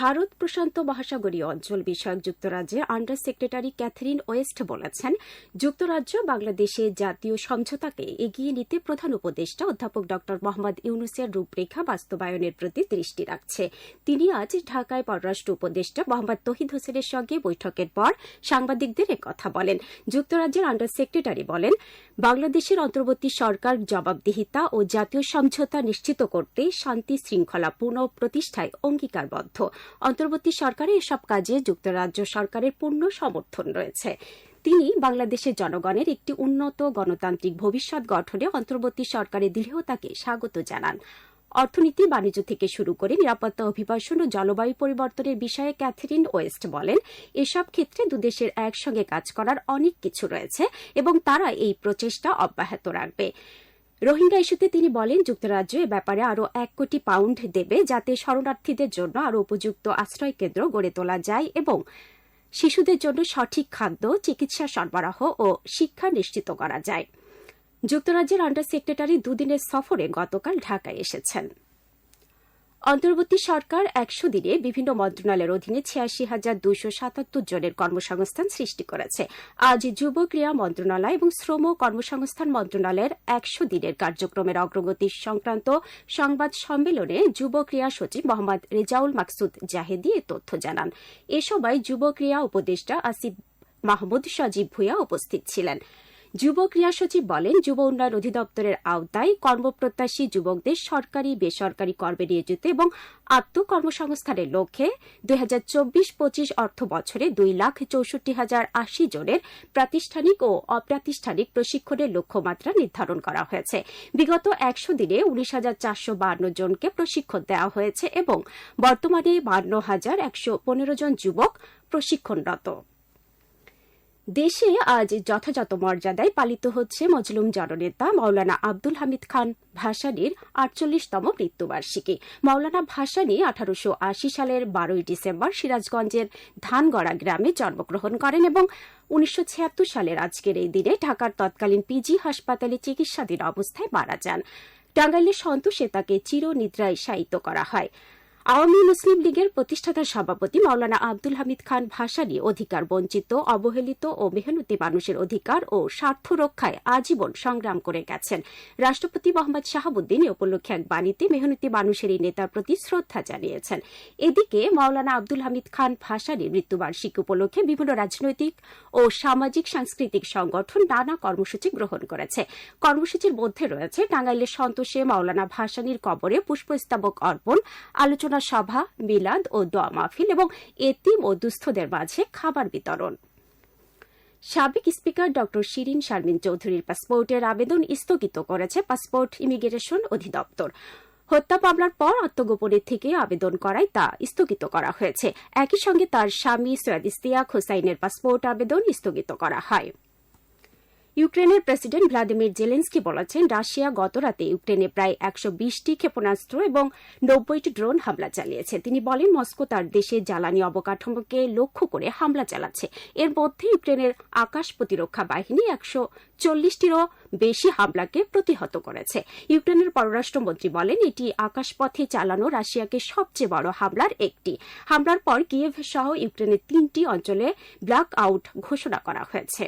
ভারত প্রশান্ত মহাসাগরীয় অঞ্চল বিষয়ক যুক্তরাজ্যের আন্ডার সেক্রেটারি ক্যাথরিন ওয়েস্ট বলেছেন, যুক্তরাজ্য বাংলাদেশে জাতীয় সমঝোতাকে এগিয়ে নিতে প্রধান উপদেষ্টা অধ্যাপক ড মোহাম্মদ ইউনুসের রূপরেখা বাস্তবায়নের প্রতি দৃষ্টি রাখছে। তিনি আজ ঢাকায় পররাষ্ট্র উপদেষ্টা মোহাম্মদ তহিদ হোসেনের সঙ্গে বৈঠকের পর সাংবাদিকদের কথা বলেন। যুক্তরাজ্যের আন্ডার সেক্রেটারি বলেন, বাংলাদেশের অন্তর্বর্তী সরকার জবাবদিহিতা ও জাতীয় সমঝোতা নিশ্চিত করতে শান্তি শৃঙ্খলা পুনঃ প্রতিষ্ঠায় অঙ্গীকারবদ্ধ। অন্তর্বর্তী সরকারের এসব কাজে যুক্তরাজ্য সরকারের পূর্ণ সমর্থন রয়েছে। তিনি বাংলাদেশের জনগণের একটি উন্নত গণতান্ত্রিক ভবিষ্যৎ গঠনে অন্তর্বর্তী সরকারের দৃঢ়তাকে স্বাগত জানান। অর্থনীতি বাণিজ্য থেকে শুরু করে নিরাপত্তা অভিবাসন ও জলবায়ু পরিবর্তনের বিষয়ে ক্যাথরিন ওয়েস্ট বলেন, এসব ক্ষেত্রে দুদেশের একসঙ্গে কাজ করার অনেক কিছু রয়েছে এবং তারা এই প্রচেষ্টা অব্যাহত রাখবে। রোহিঙ্গা ইস্যুতে তিনি বলেন, যুক্তরাজ্য এ ব্যাপারে আরও এক কোটি পাউন্ড দেবে যাতে শরণার্থীদের জন্য আরও উপযুক্ত আশ্রয় কেন্দ্র গড়ে তোলা যায় এবং শিশুদের জন্য সঠিক খাদ্য, চিকিৎসা সরবরাহ ও শিক্ষা নিশ্চিত করা যায়। যুক্তরাজ্যের আন্ডার সেক্রেটারি দুদিনের সফরে গতকাল ঢাকায় এসেছেন। অন্তর্বর্তী সরকার একশো দিনে বিভিন্ন মন্ত্রণালয়ের অধীনে ছিয়াশি হাজার দুশো সাতাত্তর জনের কর্মসংস্থান সৃষ্টি করেছে। আজ যুব ক্রীড়া মন্ত্রণালয় এবং শ্রম ও কর্মসংস্থান মন্ত্রণালয়ের একশো দিনের কার্যক্রমের অগ্রগতি সংক্রান্ত সংবাদ সম্মেলনে যুব ক্রীড়া সচিব মোহাম্মদ রেজাউল মাকসুদ জাহেদি এ তথ্য জানান। এ সময় যুব ক্রীড়া উপদেষ্টা আসিফ মাহমুদ সজীব ভূঁইয়া উপস্থিত ছিলেন। যুব ক্রীড়া সচিব বলেন, যুব উন্নয়ন অধিদপ্তরের আওতায় কর্মপ্রত্যাশী যুবকদের সরকারি, বেসরকারি কর্মে নিয়োজিত এবং আত্মকর্মসংস্থানের লক্ষ্যে দুই হাজার চব্বিশ পঁচিশ অর্থ বছরে দুই লাখ চৌষট্টি হাজার আশি জনের প্রাতিষ্ঠানিক ও অপ্রাতিষ্ঠানিক প্রশিক্ষণের লক্ষ্যমাত্রা নির্ধারণ করা হয়েছে। বিগত একশো দিনে উনিশ হাজার চারশো বান্ন জনকে প্রশিক্ষণ দেওয়া হয়েছে এবং বর্তমানে বান্ন হাজার একশো পনেরো জন যুবক প্রশিক্ষণরত। দেশে আজ যথাযথ মর্যাদায় পালিত হচ্ছে মজলুম জননেতা মাওলানা আব্দুল হামিদ খান ভাসানির আটচল্লিশতম মৃত্যুবার্ষিকী। মাওলানা ভাসানি আঠারোশো আশি সালের বারোই ডিসেম্বর সিরাজগঞ্জের ধানগড়া গ্রামে জন্মগ্রহণ করেন এবং উনিশশো সালের আজকের এই দিনে ঢাকার তৎকালীন পিজি হাসপাতালে চিকিৎসাধীন অবস্থায় মারা যান। টাঙ্গাইলের সন্তোষে তাকে চিরনিদ্রায় শায়িত করা হয়। আওয়ামী মুসলিম লীগের প্রতিষ্ঠাতা সভাপতি মাওলানা আব্দুল হামিদ খান ভাসানী অধিকার বঞ্চিত, অবহেলিত ও মেহনতি মানুষের অধিকার ও স্বার্থ রক্ষায় আজীবন সংগ্রাম করে গেছেন। রাষ্ট্রপতি মোহাম্মদ শাহাবুদ্দিন এ উপলক্ষে এক বাণীতে মেহনতি মানুষের এই নেতার প্রতি শ্রদ্ধা জানিয়েছেন। এদিকে মাওলানা আব্দুল হামিদ খান ভাসানীর মৃত্যুবার্ষিকী উপলক্ষে বিভিন্ন রাজনৈতিক ও সামাজিক সাংস্কৃতিক সংগঠন নানা কর্মসূচি গ্রহণ করেছে। কর্মসূচির মধ্যে রয়েছে টাঙ্গাইলের সন্তোষে মাওলানা ভাসানীর কবরে পুষ্পস্তবক অর্পণ, আলোচনা আলোচনা সভা, মিলাদ ও দোয়া মাহফিল এবং এতিম ও দুস্থদের মাঝে খাবার বিতরণ। সাবেক স্পিকার ড শিরিন শারমিন চৌধুরীর পাসপোর্টের আবেদন স্থগিত করেছে পাসপোর্ট ইমিগ্রেশন অধিদপ্তর। হত্যা মামলার পর আত্মগোপনের থেকে আবেদন করায় তা স্থগিত করা হয়েছে। একই সঙ্গে তার স্বামী সৈয়দ ইস্তিয়াক হোসাইনের পাসপোর্ট আবেদন স্থগিত করা হয়। ইউক্রেনের প্রেসিডেন্ট ভ্লাদিমির জেলেন্সকি বলেছেন, রাশিয়া গতরাতে ইউক্রেনে প্রায় একশো বিশটি ক্ষেপণাস্ত্র এবং নব্বইটি ড্রোন হামলা চালিয়েছে। তিনি বলেন, মস্কো তার দেশের জ্বালানি অবকাঠামোকে লক্ষ্য করে হামলা চালাচ্ছে। এর মধ্যে ইউক্রেনের আকাশ প্রতিরক্ষা বাহিনী একশো চল্লিশটিরও বেশি হামলাকে প্রতিহত করেছে। ইউক্রেনের পররাষ্ট্রমন্ত্রী বলেন, এটি আকাশপথে চালানো রাশিয়াকে সবচেয়ে বড় হামলার একটি। হামলার পর কিয়েভ সহ ইউক্রেনের তিনটি অঞ্চলে ব্ল্যাক আউট ঘোষণা করা হয়েছে।